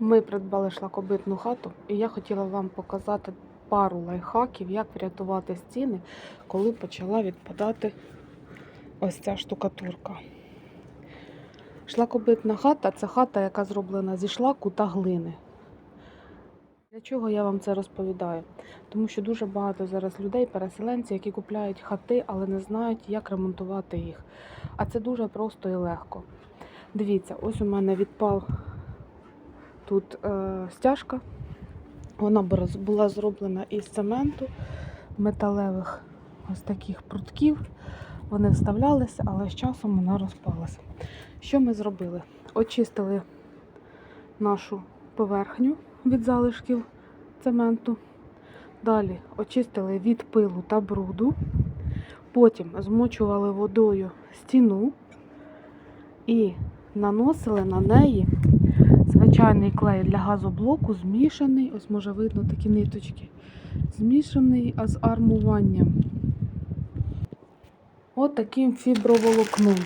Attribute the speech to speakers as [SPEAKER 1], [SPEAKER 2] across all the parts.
[SPEAKER 1] Ми придбали шлакобитну хату, і я хотіла вам показати пару лайфхаків, як врятувати стіни, коли почала відпадати ось ця штукатурка. Шлакобитна хата це хата, яка зроблена зі шлаку та глини. Для чого я вам це розповідаю? Тому що дуже багато зараз людей, переселенців, які купляють хати, але не знають, як ремонтувати їх. А це дуже просто і легко. Дивіться, ось у мене відпав тут е, стяжка. Вона була- зроблена із цементу, металевих ось таких прутків. Вони вставлялися, але з часом вона розпалася. Що ми зробили? Очистили нашу поверхню від залишків цементу. Далі очистили від пилу та бруду. Потім змочували водою стіну і наносили на неї звичайний клей для газоблоку, змішаний, ось може видно такі ниточки, змішаний з армуванням. От таким фіброволокном.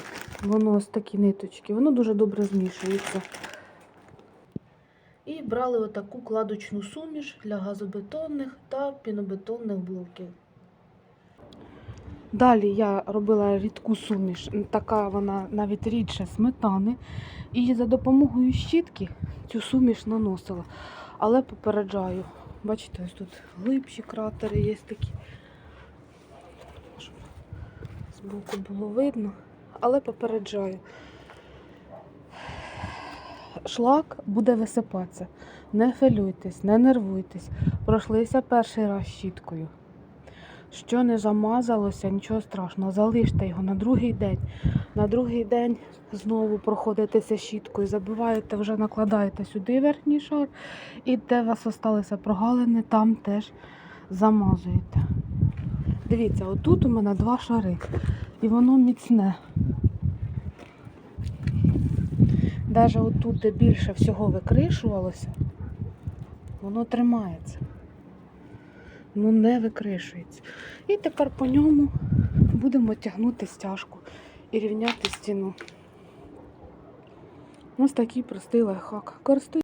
[SPEAKER 1] Воно ось такі ниточки, воно дуже добре змішується. І брали отаку кладочну суміш для газобетонних та пінобетонних блоків. Далі я робила рідку суміш, така вона навіть рідше сметани. І за допомогою щітки цю суміш наносила. Але попереджаю, бачите, ось тут глибші кратери є такі, щоб збоку було видно. Але попереджаю. Шлак буде висипатися. Не хвилюйтесь, не нервуйтесь. Пройшлися перший раз щіткою. Що не замазалося, нічого страшного. Залиште його на другий день. На другий день знову проходитеся щіткою, забиваєте, вже накладаєте сюди верхній шар, і де у вас залишилися прогалини, там теж замазуєте. Дивіться, отут у мене два шари, і воно міцне. Навіть отут, де більше всього викришувалося, воно тримається. Ну не викришується. І тепер по ньому будемо тягнути стяжку і рівняти стіну. Ось такий простий лайфхак.